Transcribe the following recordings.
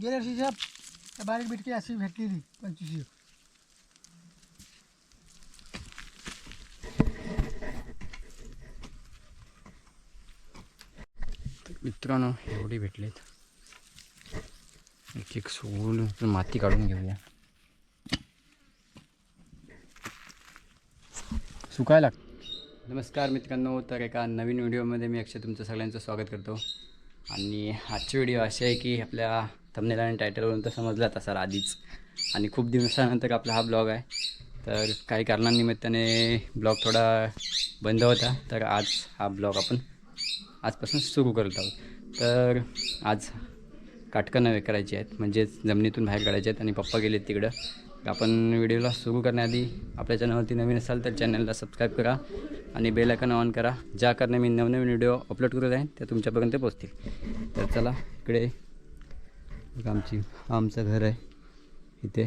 गेल्या वर्षीच्या त्या बारीक बिटकी अशी भेटलेली पंचवीस मित्रांनो एवढी भेटलेत. एक एक सोडून माती काढून घेऊया. सुकायला नमस्कार मित्रांनो तर एका नवीन व्हिडिओमध्ये मी अक्षय तुमचं सगळ्यांचं स्वागत करतो. आणि आजची व्हिडिओ अशी आहे की आपल्या थंबनेल आणि टायटलवरून तर समजलाच असाल आधीच. आणि खूप दिवसानंतर आपला हा ब्लॉग आहे. तर काही कारणांनिमित्ताने ब्लॉग थोडा बंद होता. तर आज हा ब्लॉग आपण आजपासून सुरू करत आहोत. तर आज काटकं नव्हे करायची आहेत. म्हणजेच जमिनीतून बाहेर काढायचे आहेत आणि पप्पा गेलेत तिकडं. तर आपण व्हिडिओला सुरू करण्याआधी आपल्या चॅनलवरती नवीन असाल तर चॅनलला सबस्क्राईब करा आणि बेल ऑन करा ज्या कारणे मी नवनवीन व्हिडिओ अपलोड करत आहे त्या तुमच्यापर्यंत पोहोचतील. तर चला इकडे एक आमची आमचं घर आहे इथे.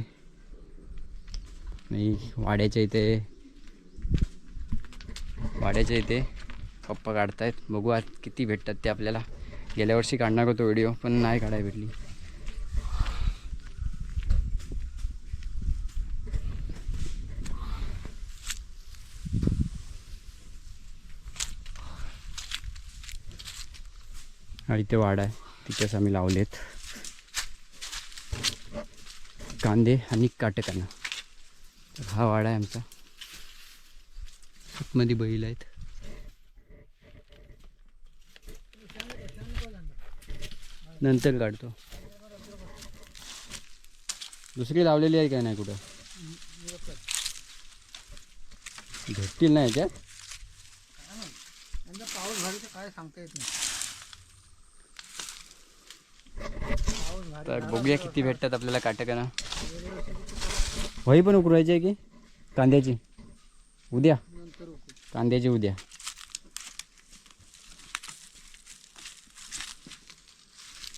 मी वाड्याच्या इथे वाड्याच्या इथे पप्पा काढतायत. बघू आज किती भेटतात ते आपल्याला. गेल्या वर्षी काढणार होतो व्हिडिओ पण नाही काढायला भेटली. हा इथे वाडा आहे. तिथेच आम्ही लावलेत. कांदे आणि काटकांना. तर हा वाडा आहे आमचा. आतमध्ये बैल आहेत. नंतर काढतो. दुसरी लावलेली आहे काय नाही कुठं? भेटतील नाही. त्यात पाऊस झाली तर काय सांगता येत नाही पाऊस भारी तर बघूया किती भेटतात आपल्याला काटकाना वही पण उकरायची आहे की? कांद्याची. उद्या. कांद्याची उद्या.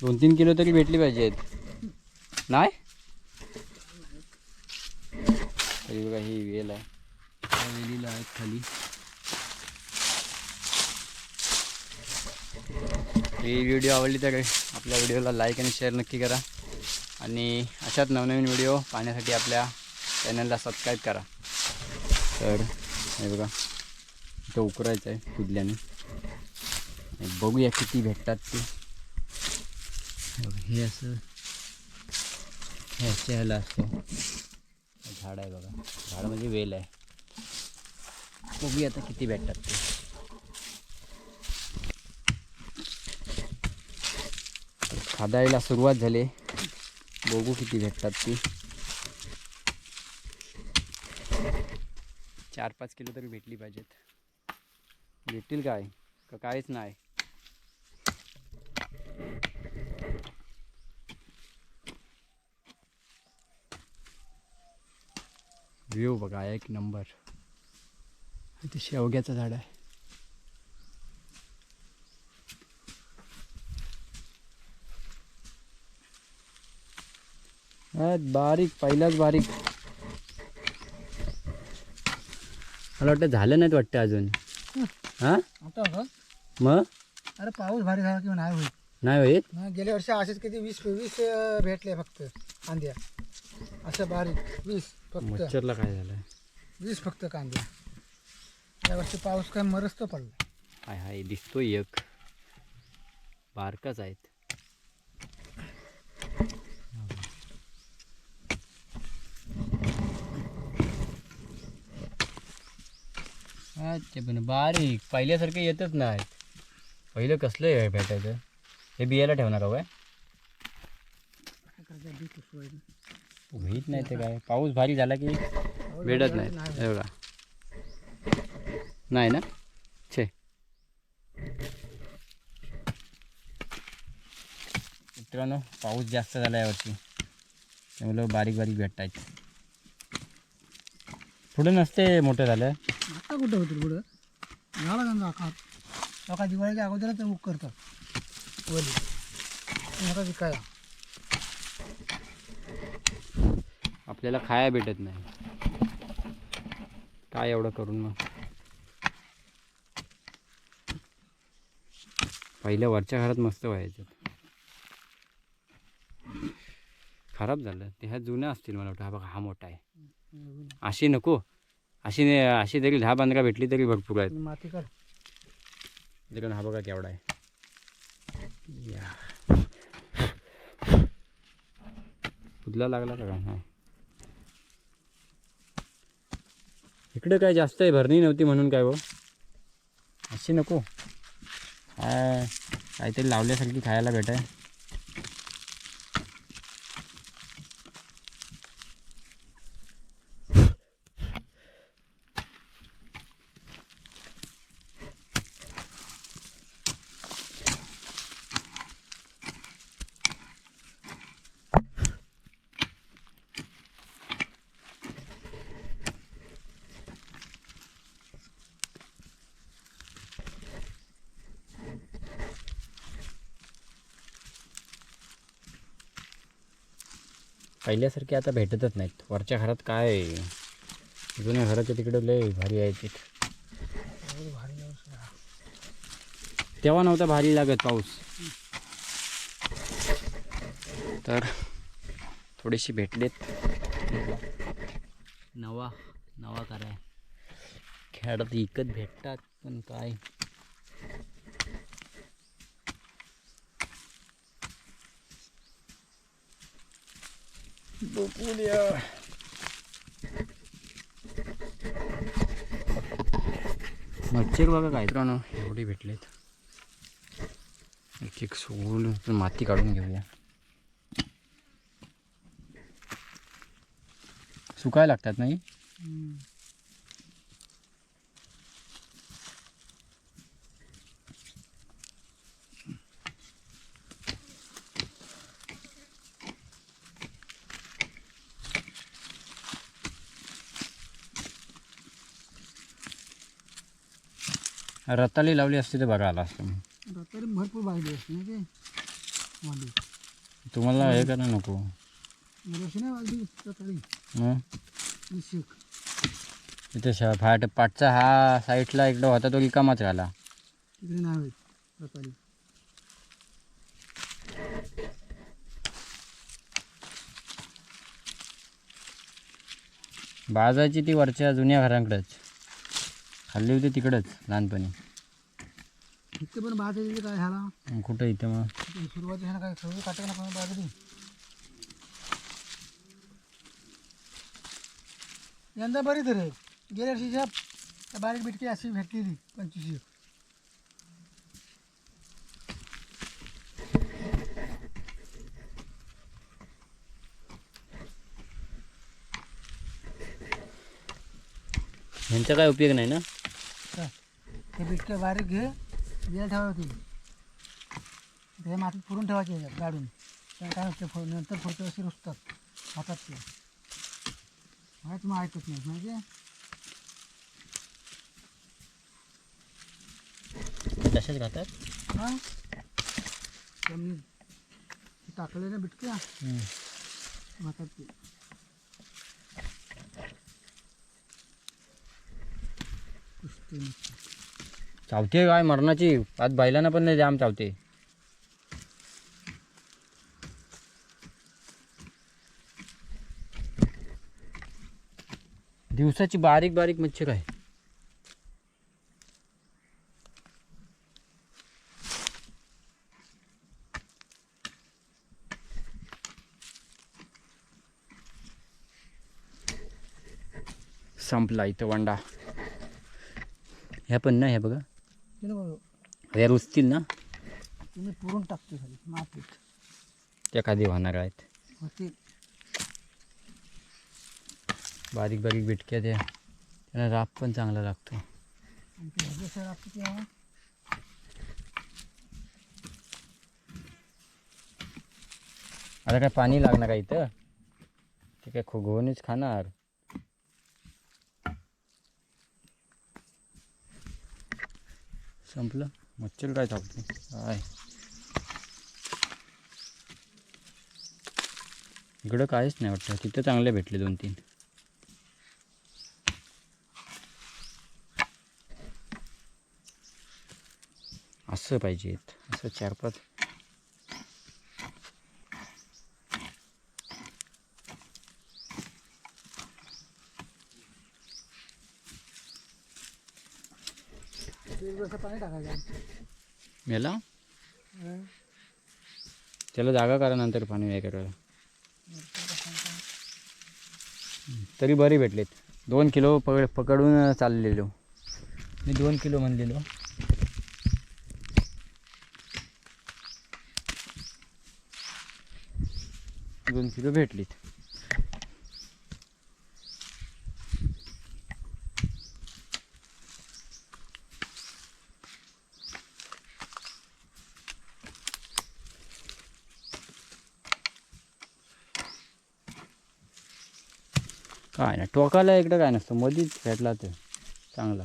दोन तीन किलो तरी भेटली पाहिजेत नाही? तरी बघा ही वेल आहे. वेलीला आहेत खाली. ही व्हिडिओ आवडली तर आपल्या व्हिडिओला लाईक आणि शेअर नक्की करा. आणि अशाच नवनवीन व्हिडिओ पाहण्यासाठी आपल्या चॅनलला सबस्क्राईब करा. तर हे बघा इथं उकरायचं आहे कुदल्याने. बघूया किती भेटतात ते. हे असं हे ह्याला असतो. झाड आहे बघा. झाड म्हणजे वेल आहे. बघूया आता किती भेटतात ते. खादायला सुरुवात झाली. बघू किती भेटतात ती. चार पाच किलो तरी भेटली पाहिजेत. भेटतील काय? का काहीच नाही? व्ह्यू बघा एक नंबर. इथे शेवग्याचं झाड आहे. बारीक पहिलाच बारीक. मला वाटतं झालं नाहीत वाटतं अजून. हां? मग? अरे पाऊस भारी झाला किंवा नाही होईल. नाही होईल? गेल्या वर्षी असेच किती वीस वीस भेटले फक्त कांद्या. असं बारीक वीस फक्त. मच्छरला काय झालं वीस फक्त कांद्या. या वर्षी पाऊस काय मरस्त पडला. हाय हाय दिसतोय एक. बारकाच आहेत. अच्छा पण बारीक पहिल्यासारखं येतच नाही. पहिलं कसलं आहे भेटायचं? हे बियाला ठेवणार हवं होईत नाही ते काय. पाऊस भारी झाला की भेटत नाही. एवढा. नाही ना? छे. मित्रांनो पाऊस जास्त झाला यावरती त्यामुळं बारीक बारीक भेटतायत. पुढं नसते मोठं झालं. आता कुठं होतील पुढं? झाला त्यांचा आकार. लोका दिवाळीच्या अगोदरच बुक करतात. वली. नका विकायला. आपल्याला खाया भेटत नाही. काय एवढं करून मग? पहिल्या वरच्या घरात मस्त व्हायचं. खराब झालं. ते ह्या जुन्या असतील मला वाटतं. हा बघा हा मोठा आहे. अशी नको. अशी नाही अशी तरी दहा पंधरा भेटली तरी भरपूर आहेत. माती तिकडून हा बघा केवढा आहे. या. कुठला लागला का काय? हा. इकडे काय जास्त आहे? भरणी नव्हती म्हणून काय हो? अशी नको. काहीतरी लावल्यासारखी खायला भेटाय पहिल्यासारखे आता भेटतच नाहीत. वरच्या घरात काय? जुन्या घराच्या तिकडे लय भारी आहे ते तेव्हा नव्हता भारी लागत पाऊस. तर थोडीशी भेटलेत. नवा नवा कराय खेळात इकत भेटतात पण काय? बघूया मच्छर बघा काय. मित्रांनो एवढे भेटलेत. एक एक सोडून माती काढून घेऊया. सुकायला लागतात नाही? रताली लावली असती तर बघा आला असतं. तरी भरपूर बाजली असते ना ते? वाली तुम्हाला हे करा नको. शा फाट पाठचा हा साईडला इकडं होता तो रिकामाच राहिला. तिकडे नाही बाजाची ती वरच्या जुन्या घरांकडेच. खाल्ली होती तिकडंच लहानपणी. इथे पण बाजरी काय झाला मग कुठं इथं मग? सुरुवाती ह्यानं काय सगळं काटे ना पण बाजरी यंदा बरी तर आहे. गेल्या वर्षीच्या बारीक बिटकी अशी भेटलेली पंचवीस ह्यांचा काय उपयोग नाही ना? ते बिटक्या बारीक घे बिया ठेवायची. ते मातीत पुरून ठेवायचे ह्याच्यात गाडून. त्या काय नसते फु- नंतर फुडते असे रुसतात हातात ते. माहीत तुम्ही ऐकत नाही म्हणजे तसेच खातात हां? त्यांनी टाकले ना बिटक्या हातात ते. कुस्ती. चावते काय? मरणाची. आज बैलांना पण नाही जाम चावते. दिवसाची बारीक बारीक मच्छर आहे संपला इथं वंडा. ह्या पण ना ह्या बघा. ते ना बघ ह्या रुचतील ना? तुम्ही पुरून टाकतो खाली मातीत. त्या खाली होणार आहेत. होते बारीक बारीक बिटक्या त्या. त्याला राप पण चांगला लागतो. आता काय पाणी लागणार का इथं? ते काय खुगवूनच खाणार. संपलं. मच्छर काय थांबते? काय इकडं काहीच नाही वाटतं. तिथं चांगले भेटले दोन तीन. असं पाहिजेत. असं चार पाच पाणी टाकायचं मेला? हं. त्याला जागा करा नंतर पाणी हे करायला तरी बरी भेटलेत. दोन किलो पकड पकडून चाललेलो. मी दोन किलो म्हणलेलो. दोन किलो भेटलीत. काय नाही टोकाला इकडं काय नसतं मधीच भेटला तर चांगला.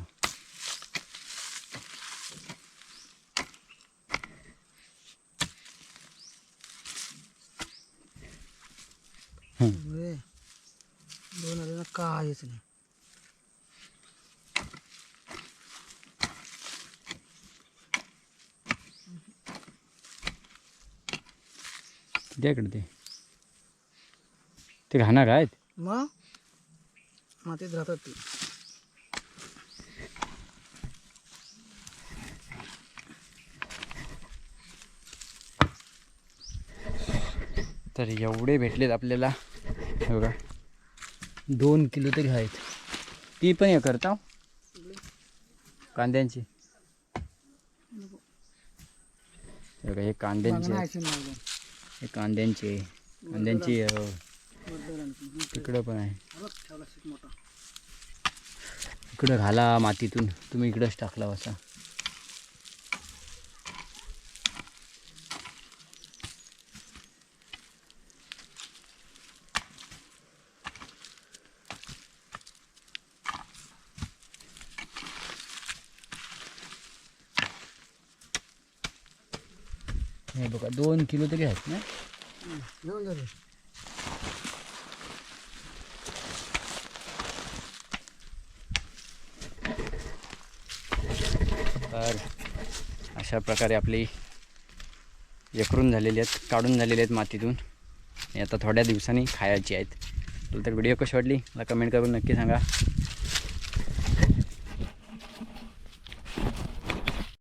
दोन काहीच नाही. इकडं ते ते घाणा काय आहेत? मग? मातीत राहतात ते. तर एवढे भेटलेत आपल्याला. बघा. दोन किलो तरी आहेत. ती पण हे करता हो? कांद्यांची. हे बघा हे कांद्यांची हे कांद्यांची. कांद्यांची. तिकडं पण आहे. Sheet मोठा. इकडं घाला मातीतून. तुम्ही इकडंच टाकला असा. हे बघा दोन किलो तरी आहेत ना? अशा प्रकारे आपली एकरून झालेली आहेत काढून झालेली आहेत मातीतून. आणि आता थोड्या दिवसांनी खायची आहेत. तर व्हिडिओ कशी वाटली? मला कमेंट करून नक्की सांगा.